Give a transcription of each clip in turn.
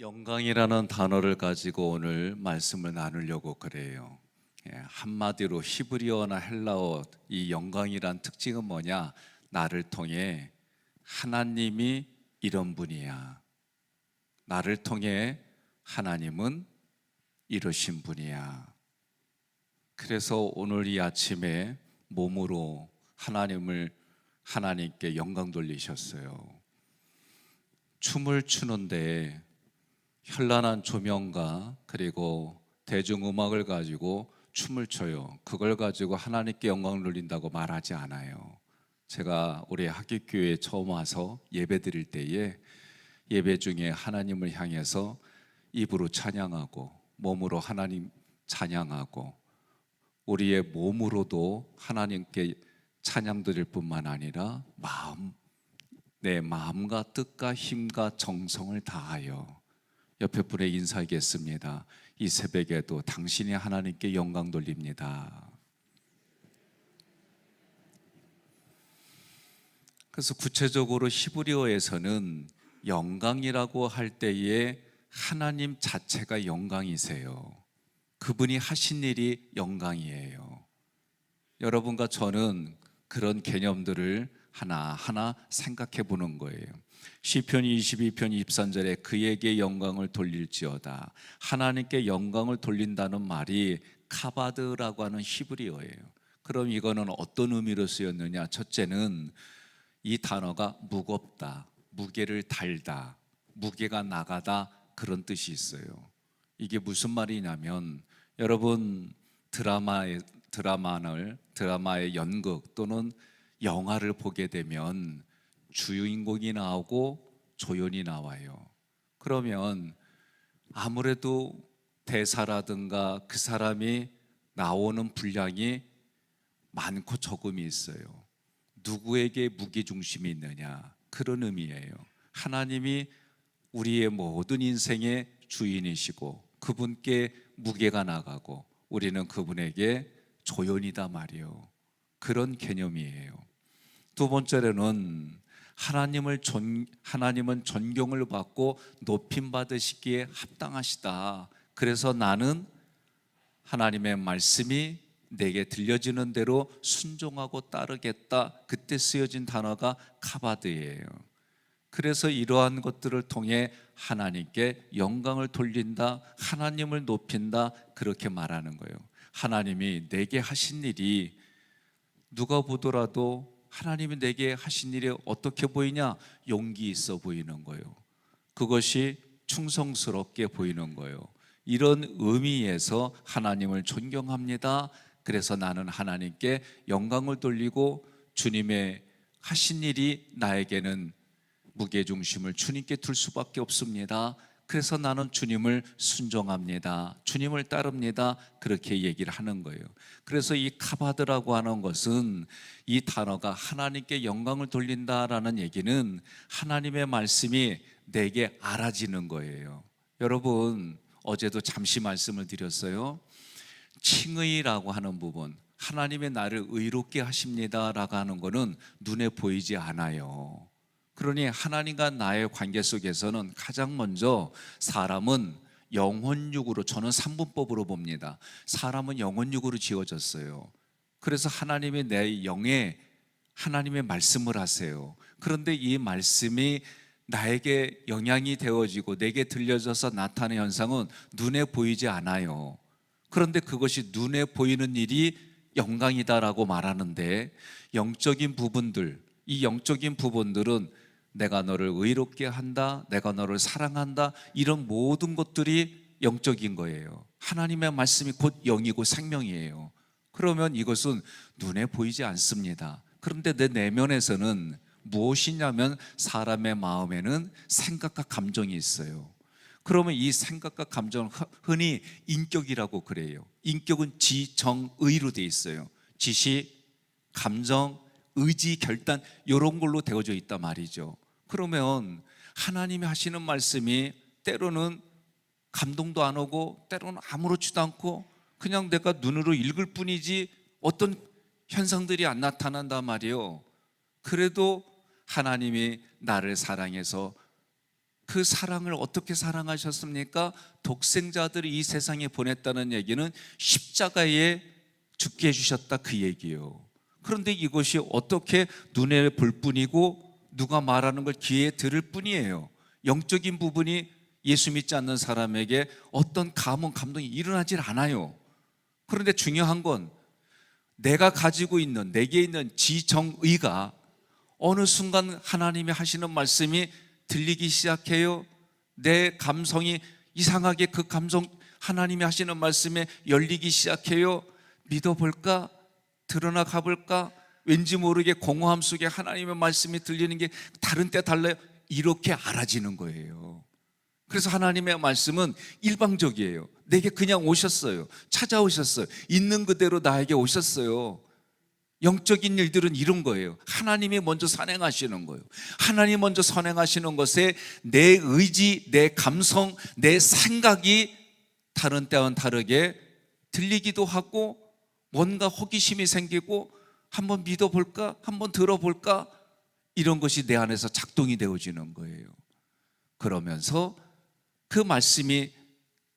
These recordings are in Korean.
영광이라는 단어를 가지고 오늘 말씀을 나누려고 그래요. 예, 한마디로 히브리어나 헬라어 이 영광이란 특징은 뭐냐? 나를 통해 하나님이 이런 분이야. 나를 통해 하나님은 이러신 분이야. 그래서 오늘 이 아침에 몸으로 하나님을 하나님께 영광 돌리셨어요. 춤을 추는데 현란한 조명과 그리고 대중음악을 가지고 춤을 춰요. 그걸 가지고 하나님께 영광을 돌린다고 말하지 않아요. 제가 올해 학교교회에 처음 와서 예배 드릴 때에 예배 중에 하나님을 향해서 입으로 찬양하고 몸으로 하나님 찬양하고 우리의 몸으로도 하나님께 찬양 드릴 뿐만 아니라 마음 내 마음과 뜻과 힘과 정성을 다하여 옆에 분에 인사하겠습니다. 이 새벽에도 당신이 하나님께 영광 돌립니다. 그래서 구체적으로 히브리어에서는 영광이라고 할 때에 하나님 자체가 영광이세요. 그분이 하신 일이 영광이에요. 여러분과 저는 그런 개념들을 하나하나 생각해 보는 거예요. 시편 22편 23절에 그에게 영광을 돌릴지어다. 하나님께 영광을 돌린다는 말이 카바드라고 하는 히브리어예요. 그럼 이거는 어떤 의미로 쓰였느냐? 첫째는 이 단어가 무겁다, 무게를 달다, 무게가 나가다 그런 뜻이 있어요. 이게 무슨 말이냐면 여러분 드라마의 드라마를 드라마의 연극 또는 영화를 보게 되면 주인공이 나오고 조연이 나와요. 그러면 아무래도 대사라든가 그 사람이 나오는 분량이 많고 적음이 있어요. 누구에게 무게 중심이 있느냐 그런 의미예요. 하나님이 우리의 모든 인생의 주인이시고 그분께 무게가 나가고 우리는 그분에게 조연이다 말이요. 그런 개념이에요. 두 번째로는 하나님을 존 하나님은 존경을 받고 높임 받으시기에 합당하시다. 그래서 나는 하나님의 말씀이 내게 들려지는 대로 순종하고 따르겠다. 그때 쓰여진 단어가 카바드예요. 그래서 이러한 것들을 통해 하나님께 영광을 돌린다, 하나님을 높인다, 그렇게 말하는 거예요. 하나님이 내게 하신 일이 누가 보더라도 하나님이 내게 하신 일이 어떻게 보이냐? 용기 있어 보이는 거예요. 그것이 충성스럽게 보이는 거예요. 이런 의미에서 하나님을 존경합니다. 그래서 나는 하나님께 영광을 돌리고 주님의 하신 일이 나에게는 무게 중심을 주님께 둘 수밖에 없습니다. 그래서 나는 주님을 순종합니다. 주님을 따릅니다. 그렇게 얘기를 하는 거예요. 그래서 이 카바드라고 하는 것은 이 단어가 하나님께 영광을 돌린다라는 얘기는 하나님의 말씀이 내게 알아지는 거예요. 여러분, 어제도 잠시 말씀을 드렸어요. 칭의라고 하는 부분, 하나님의 나를 의롭게 하십니다라고 하는 거는 눈에 보이지 않아요. 그러니 하나님과 나의 관계 속에서는 가장 먼저 사람은 영혼육으로 저는 삼분법으로 봅니다. 사람은 영혼육으로 지어졌어요. 그래서 하나님이 내 영에 하나님의 말씀을 하세요. 그런데 이 말씀이 나에게 영향이 되어지고 내게 들려져서 나타나는 현상은 눈에 보이지 않아요. 그런데 그것이 눈에 보이는 일이 영광이다라고 말하는데 영적인 부분들, 이 영적인 부분들은 내가 너를 의롭게 한다, 내가 너를 사랑한다, 이런 모든 것들이 영적인 거예요. 하나님의 말씀이 곧 영이고 생명이에요. 그러면 이것은 눈에 보이지 않습니다. 그런데 내 내면에서는 무엇이냐면 사람의 마음에는 생각과 감정이 있어요. 그러면 이 생각과 감정을 흔히 인격이라고 그래요. 인격은 지, 정, 의로 돼 있어요. 지시, 감정, 의지, 결단 이런 걸로 되어져 있단 말이죠. 그러면 하나님이 하시는 말씀이 때로는 감동도 안 오고 때로는 아무렇지도 않고 그냥 내가 눈으로 읽을 뿐이지 어떤 현상들이 안 나타난단 말이에요. 그래도 하나님이 나를 사랑해서 그 사랑을 어떻게 사랑하셨습니까? 독생자들을 이 세상에 보냈다는 얘기는 십자가에 죽게 해주셨다 그 얘기예요. 그런데 이것이 어떻게 눈에 볼 뿐이고 누가 말하는 걸 귀에 들을 뿐이에요. 영적인 부분이 예수 믿지 않는 사람에게 어떤 감흥, 감동이 일어나질 않아요. 그런데 중요한 건 내가 가지고 있는 내게 있는 지정의가 어느 순간 하나님이 하시는 말씀이 들리기 시작해요. 내 감성이 이상하게 그 감성 하나님이 하시는 말씀에 열리기 시작해요. 믿어볼까? 드러나 가볼까? 왠지 모르게 공허함 속에 하나님의 말씀이 들리는 게 다른 때 달라요. 이렇게 알아지는 거예요. 그래서 하나님의 말씀은 일방적이에요. 내게 그냥 오셨어요. 찾아오셨어요. 있는 그대로 나에게 오셨어요. 영적인 일들은 이런 거예요. 하나님이 먼저 선행하시는 거예요. 하나님 먼저 선행하시는 것에 내 의지, 내 감성, 내 생각이 다른 때와는 다르게 들리기도 하고 뭔가 호기심이 생기고 한번 믿어볼까? 한번 들어볼까? 이런 것이 내 안에서 작동이 되어지는 거예요. 그러면서 그 말씀이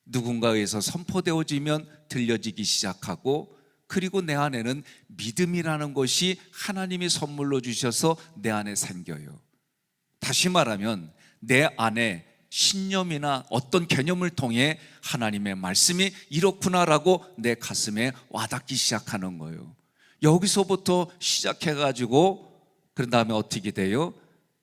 누군가에서 선포되어지면 들려지기 시작하고 그리고 내 안에는 믿음이라는 것이 하나님이 선물로 주셔서 내 안에 생겨요. 다시 말하면 내 안에 신념이나 어떤 개념을 통해 하나님의 말씀이 이렇구나라고 내 가슴에 와닿기 시작하는 거예요. 여기서부터 시작해가지고 그런 다음에 어떻게 돼요?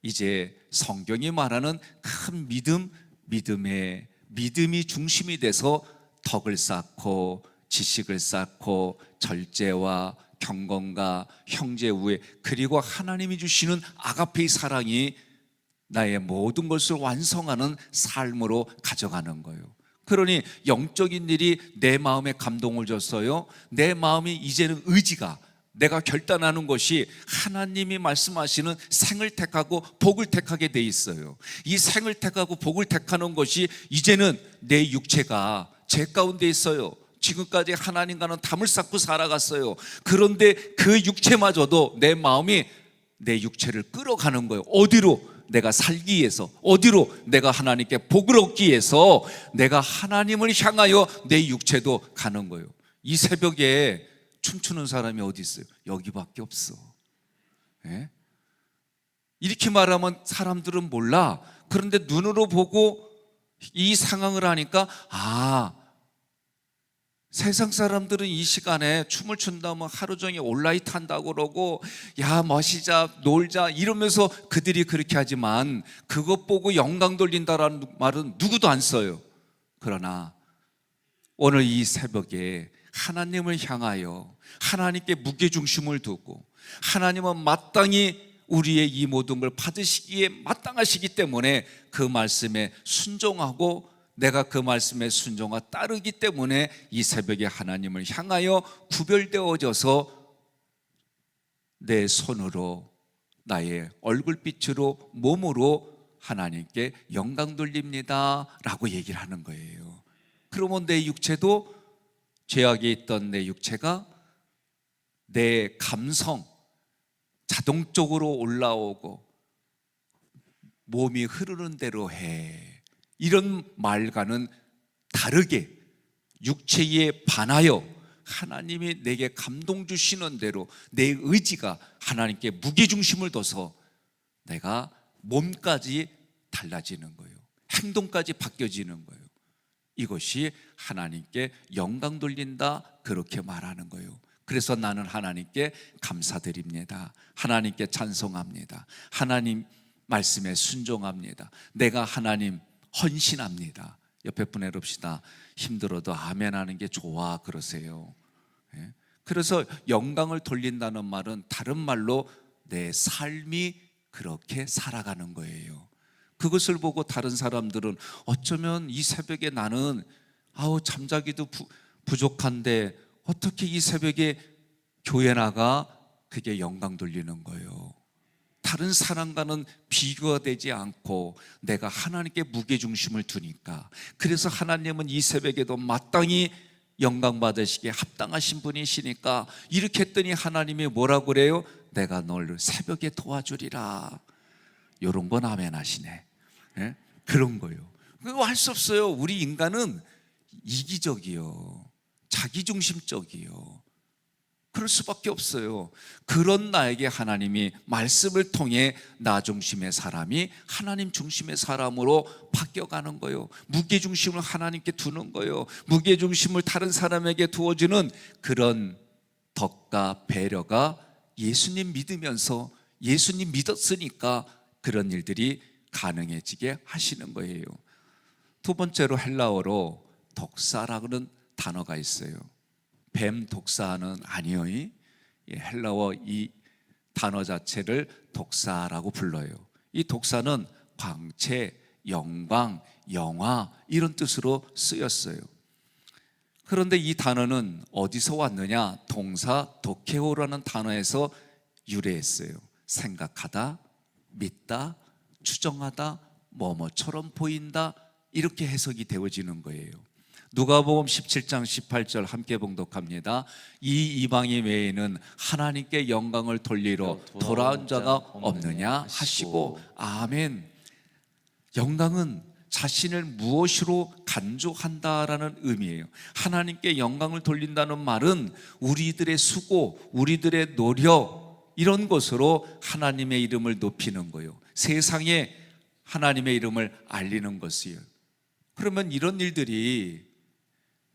이제 성경이 말하는 큰 믿음, 믿음의 믿음이 중심이 돼서 덕을 쌓고 지식을 쌓고 절제와 경건과 형제 우애 그리고 하나님이 주시는 아가페의 사랑이 나의 모든 것을 완성하는 삶으로 가져가는 거예요. 그러니 영적인 일이 내 마음에 감동을 줬어요. 내 마음이 이제는 의지가 내가 결단하는 것이 하나님이 말씀하시는 생을 택하고 복을 택하게 돼 있어요. 이 생을 택하고 복을 택하는 것이 이제는 내 육체가 제 가운데 있어요. 지금까지 하나님과는 담을 쌓고 살아갔어요. 그런데 그 육체마저도 내 마음이 내 육체를 끌어가는 거예요. 어디로? 내가 살기 위해서, 어디로? 내가 하나님께 복을 얻기 위해서 내가 하나님을 향하여 내 육체도 가는 거예요. 이 새벽에 춤추는 사람이 어디 있어요? 여기밖에 없어. 예? 이렇게 말하면 사람들은 몰라. 그런데 눈으로 보고 이 상황을 하니까 아 세상 사람들은 이 시간에 춤을 춘다면 하루 종일 온라이트 한다고 그러고 야 멋이자 놀자 이러면서 그들이 그렇게 하지만 그것 보고 영광 돌린다라는 말은 누구도 안 써요. 그러나 오늘 이 새벽에 하나님을 향하여 하나님께 무게중심을 두고 하나님은 마땅히 우리의 이 모든 걸 받으시기에 마땅하시기 때문에 그 말씀에 순종하고 내가 그 말씀에 순종하 따르기 때문에 이 새벽에 하나님을 향하여 구별되어져서 내 손으로 나의 얼굴빛으로 몸으로 하나님께 영광 돌립니다 라고 얘기를 하는 거예요. 그러면 내 육체도 죄악에 있던 내 육체가 내 감성 자동적으로 올라오고 몸이 흐르는 대로 해 이런 말과는 다르게 육체에 반하여 하나님이 내게 감동 주시는 대로 내 의지가 하나님께 무게중심을 둬서 내가 몸까지 달라지는 거예요. 행동까지 바뀌어지는 거예요. 이것이 하나님께 영광 돌린다 그렇게 말하는 거예요. 그래서 나는 하나님께 감사드립니다. 하나님께 찬송합니다. 하나님 말씀에 순종합니다. 내가 하나님 헌신합니다. 옆에 분에 봅시다. 힘들어도 아멘 하는 게 좋아 그러세요. 예? 그래서 영광을 돌린다는 말은 다른 말로 내 삶이 그렇게 살아가는 거예요. 그것을 보고 다른 사람들은 어쩌면 이 새벽에 나는 아우 잠자기도 부, 부족한데 어떻게 이 새벽에 교회 나가 그게 영광 돌리는 거예요. 다른 사람과는 비교가 되지 않고 내가 하나님께 무게중심을 두니까 그래서 하나님은 이 새벽에도 마땅히 영광 받으시기에 합당하신 분이시니까 이렇게 했더니 하나님이 뭐라고 그래요? 내가 널 새벽에 도와주리라. 요런 건 아멘 하시네. 예? 그런 거예요. 그거 할 수 없어요. 우리 인간은 이기적이요. 자기중심적이요. 그럴 수밖에 없어요. 그런 나에게 하나님이 말씀을 통해 나 중심의 사람이 하나님 중심의 사람으로 바뀌어가는 거예요. 무게 중심을 하나님께 두는 거예요. 무게 중심을 다른 사람에게 두어주는 그런 덕과 배려가 예수님 믿으면서 예수님 믿었으니까 그런 일들이 가능해지게 하시는 거예요. 두 번째로 헬라어로 독사라는 단어가 있어요. 뱀 독사는 아니요. 이 헬라어 이 단어 자체를 독사라고 불러요. 이 독사는 광채, 영광, 영화 이런 뜻으로 쓰였어요. 그런데 이 단어는 어디서 왔느냐? 동사 도케오라는 단어에서 유래했어요. 생각하다, 믿다, 추정하다, 뭐뭐처럼 보인다 이렇게 해석이 되어지는 거예요. 누가복음 17장 18절 함께 봉독합니다. 이 이방인 외에는 하나님께 영광을 돌리러 돌아온 자가 없느냐 하시고 아멘. 영광은 자신을 무엇으로 간주한다라는 의미예요. 하나님께 영광을 돌린다는 말은 우리들의 수고, 우리들의 노력 이런 것으로 하나님의 이름을 높이는 거예요. 세상에 하나님의 이름을 알리는 것이에요. 그러면 이런 일들이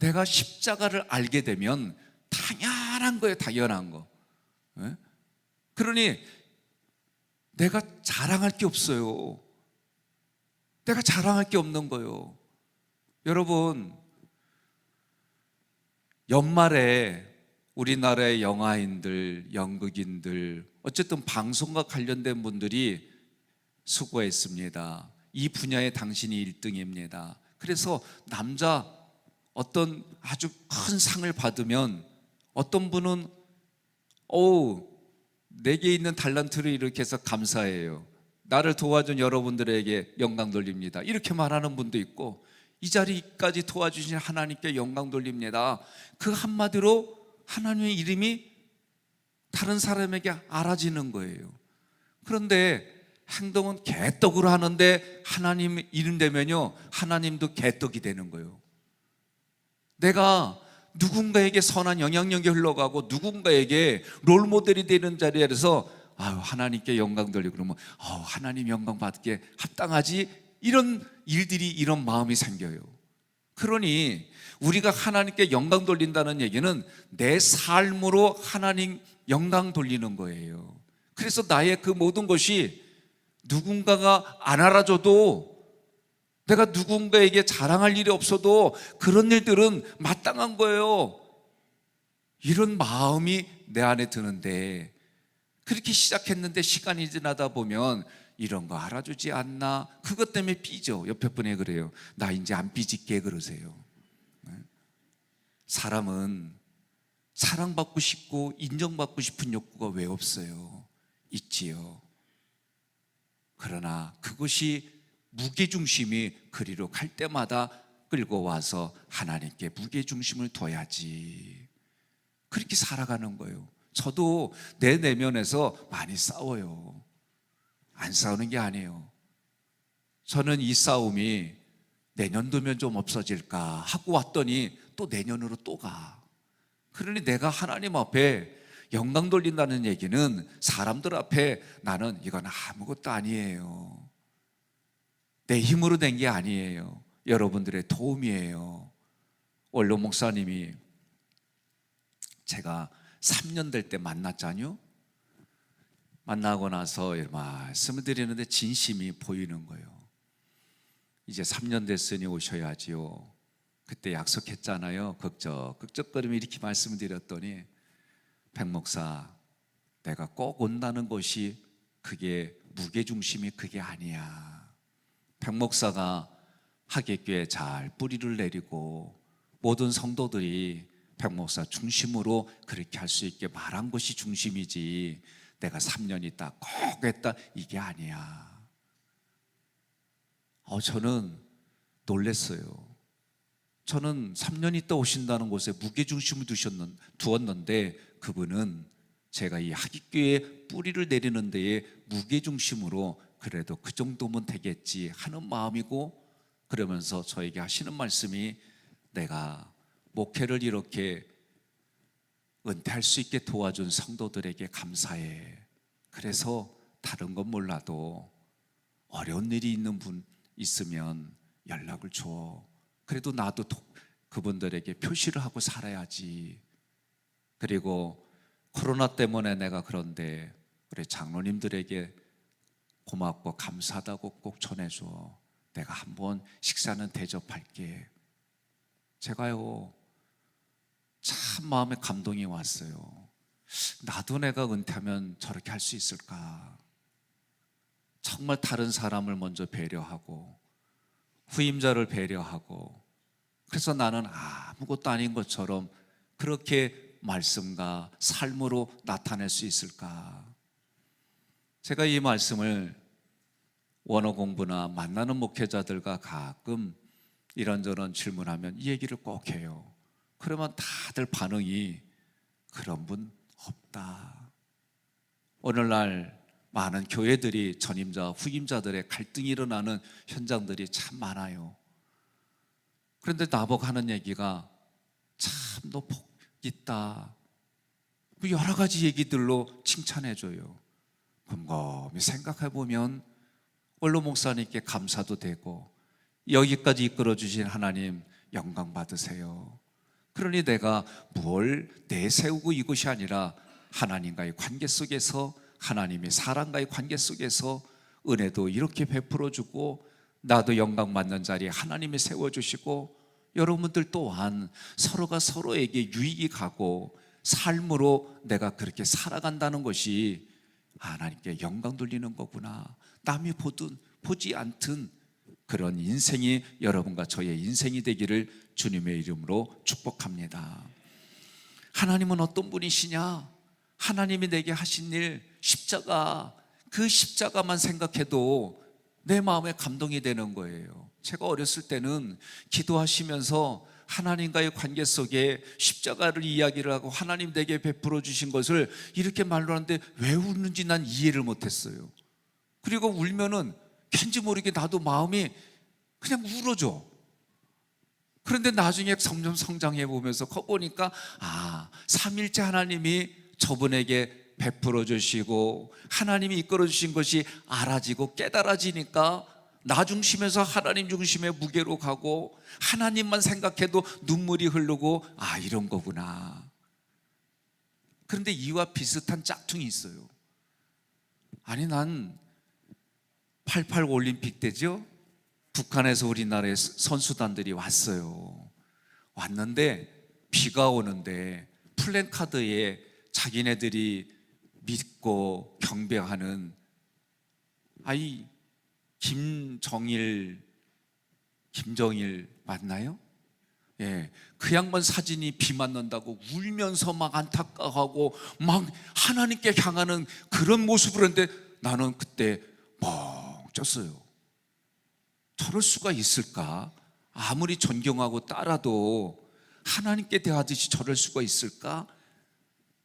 내가 십자가를 알게 되면 당연한 거예요, 당연한 거. 예? 그러니 내가 자랑할 게 없어요. 내가 자랑할 게 없는 거예요. 여러분, 연말에 우리나라의 영화인들, 연극인들, 어쨌든 방송과 관련된 분들이 수고했습니다. 이 분야에 당신이 1등입니다. 그래서 남자 어떤 아주 큰 상을 받으면 어떤 분은 어우 내게 있는 달란트를 이렇게 해서 감사해요. 나를 도와준 여러분들에게 영광 돌립니다. 이렇게 말하는 분도 있고 이 자리까지 도와주신 하나님께 영광 돌립니다. 그 한마디로 하나님의 이름이 다른 사람에게 알아지는 거예요. 그런데 행동은 개떡으로 하는데 하나님 이름 되면요 하나님도 개떡이 되는 거예요. 내가 누군가에게 선한 영향력이 흘러가고 누군가에게 롤 모델이 되는 자리에서 아유 하나님께 영광 돌리고 그러면 아 하나님 영광 받게 합당하지 이런 일들이 이런 마음이 생겨요. 그러니 우리가 하나님께 영광 돌린다는 얘기는 내 삶으로 하나님 영광 돌리는 거예요. 그래서 나의 그 모든 것이 누군가가 안 알아줘도 내가 누군가에게 자랑할 일이 없어도 그런 일들은 마땅한 거예요. 이런 마음이 내 안에 드는데 그렇게 시작했는데 시간이 지나다 보면 이런 거 알아주지 않나? 그것 때문에 삐져. 옆에 분에 그래요 나 이제 안 삐질게. 그러세요. 네? 사람은 사랑받고 싶고 인정받고 싶은 욕구가 왜 없어요? 있지요. 그러나 그것이 무게중심이 그리로 갈 때마다 끌고 와서 하나님께 무게중심을 둬야지 그렇게 살아가는 거예요 저도 내 내면에서 많이 싸워요. 안 싸우는 게 아니에요. 저는 이 싸움이 내년도면 좀 없어질까 하고 왔더니 또 내년으로 또 가. 그러니 내가 하나님 앞에 영광 돌린다는 얘기는 사람들 앞에 나는 이건 아무것도 아니에요. 내 힘으로 된 게 아니에요. 여러분들의 도움이에요. 원로 목사님이 제가 3년 될 때 만났잖요. 만나고 나서 말씀을 드리는데 진심이 보이는 거예요. 이제 3년 됐으니 오셔야지요. 그때 약속했잖아요. 걱정, 걱정거리며 이렇게 말씀을 드렸더니 백 목사, 내가 꼭 온다는 것이 그게 무게중심이 그게 아니야. 백 목사가 하객교에 잘 뿌리를 내리고 모든 성도들이 백목사 중심으로 그렇게 할 수 있게 말한 것이 중심이지 내가 3년 있다 꼭 했다 이게 아니야. 어, 저는 놀랬어요. 저는 3년 있다 오신다는 곳에 무게중심을 두셨는, 두었는데 그분은 제가 이 하기교에 뿌리를 내리는 데에 무게중심으로 그래도 그 정도면 되겠지 하는 마음이고 그러면서 저에게 하시는 말씀이 내가 목회를 이렇게 은퇴할 수 있게 도와준 성도들에게 감사해. 그래서 다른 건 몰라도 어려운 일이 있는 분 있으면 연락을 줘. 그래도 나도 도- 그분들에게 표시를 하고 살아야지. 그리고 코로나 때문에 내가 그런데 우리 장로님들에게 고맙고 감사하다고 꼭 전해줘. 내가 한번 식사는 대접할게. 제가요, 참 마음에 감동이 왔어요. 나도 내가 은퇴하면 저렇게 할 수 있을까? 정말 다른 사람을 먼저 배려하고 후임자를 배려하고 그래서 나는 아무것도 아닌 것처럼 그렇게 말씀과 삶으로 나타낼 수 있을까? 제가 이 말씀을 원어 공부나 만나는 목회자들과 가끔 이런저런 질문하면 이 얘기를 꼭 해요. 그러면 다들 반응이 그런 분 없다. 오늘날 많은 교회들이 전임자, 후임자들의 갈등이 일어나는 현장들이 참 많아요. 그런데 나보고 하는 얘기가 참 너 복 있다. 뭐 여러 가지 얘기들로 칭찬해줘요. 곰곰이 생각해 보면 원로 목사님께 감사도 되고 여기까지 이끌어 주신 하나님 영광 받으세요. 그러니 내가 뭘 내세우고 이것이 아니라 하나님과의 관계 속에서 하나님의 사랑과의 관계 속에서 은혜도 이렇게 베풀어 주고 나도 영광 받는 자리에 하나님이 세워 주시고 여러분들 또한 서로가 서로에게 유익이 가고 삶으로 내가 그렇게 살아간다는 것이 하나님께 영광 돌리는 거구나. 남이 보든 보지 않든 그런 인생이 여러분과 저의 인생이 되기를 주님의 이름으로 축복합니다. 하나님은 어떤 분이시냐? 하나님이 내게 하신 일 십자가 그 십자가만 생각해도 내 마음에 감동이 되는 거예요. 제가 어렸을 때는 기도하시면서 하나님과의 관계 속에 십자가를 이야기를 하고 하나님 내게 베풀어 주신 것을 이렇게 말로 하는데 왜 우는지 난 이해를 못했어요. 그리고 울면은 왠지 모르게 나도 마음이 그냥 울어져. 그런데 나중에 점점 성장해 보면서 커 보니까 아 삼일째 하나님이 저분에게 베풀어 주시고 하나님이 이끌어 주신 것이 알아지고 깨달아지니까 나 중심에서 하나님 중심의 무게로 가고 하나님만 생각해도 눈물이 흐르고 아 이런 거구나. 그런데 이와 비슷한 짝퉁이 있어요. 아니 난 88 올림픽 때죠. 북한에서 우리나라에 선수단들이 왔어요. 왔는데 비가 오는데 플랜카드에 자기네들이 믿고 경배하는 아이 김정일 김정일 맞나요? 예, 그 양반 사진이 비 맞는다고 울면서 막 안타까워하고 막 하나님께 향하는 그런 모습을 했는데 나는 그때 멍 쪘어요. 저럴 수가 있을까? 아무리 존경하고 따라도 하나님께 대하듯이 저럴 수가 있을까?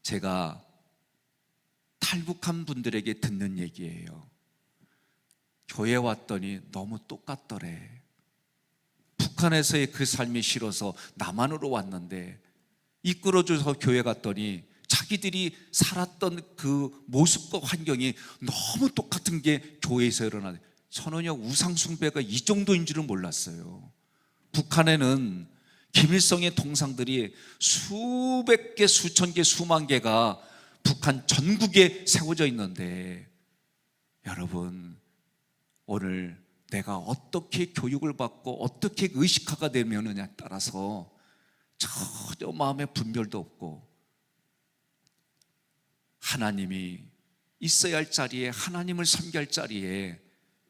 제가 탈북한 분들에게 듣는 얘기예요. 교회 왔더니 너무 똑같더래. 북한에서의 그 삶이 싫어서 남한으로 왔는데 이끌어줘서 교회 갔더니 자기들이 살았던 그 모습과 환경이 너무 똑같은 게 교회에서 일어나네. 저는요 우상숭배가 이 정도인 줄은 몰랐어요. 북한에는 김일성의 동상들이 수백 개, 수천 개, 수만 개가 북한 전국에 세워져 있는데 여러분 오늘 내가 어떻게 교육을 받고 어떻게 의식화가 되느냐에 따라서 전혀 마음에 분별도 없고 하나님이 있어야 할 자리에 하나님을 섬길 자리에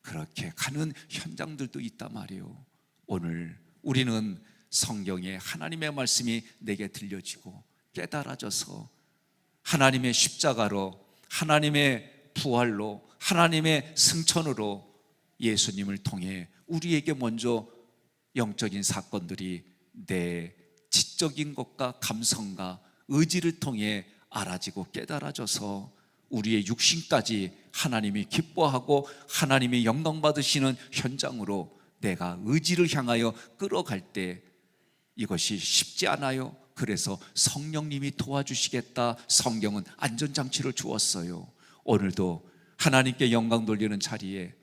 그렇게 가는 현장들도 있단 말이에요. 오늘 우리는 성경에 하나님의 말씀이 내게 들려지고 깨달아져서 하나님의 십자가로 하나님의 부활로 하나님의 승천으로 예수님을 통해 우리에게 먼저 영적인 사건들이 내 지적인 것과 감성과 의지를 통해 알아지고 깨달아져서 우리의 육신까지 하나님이 기뻐하고 하나님이 영광 받으시는 현장으로 내가 의지를 향하여 끌어갈 때 이것이 쉽지 않아요. 그래서 성령님이 도와주시겠다. 성경은 안전장치를 주었어요. 오늘도 하나님께 영광 돌리는 자리에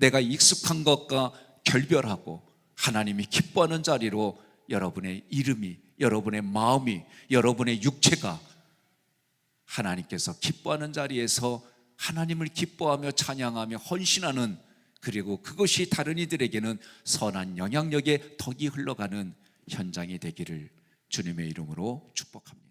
내가 익숙한 것과 결별하고 하나님이 기뻐하는 자리로 여러분의 이름이, 여러분의 마음이, 여러분의 육체가 하나님께서 기뻐하는 자리에서 하나님을 기뻐하며 찬양하며 헌신하는 그리고 그것이 다른 이들에게는 선한 영향력의 덕이 흘러가는 현장이 되기를 주님의 이름으로 축복합니다.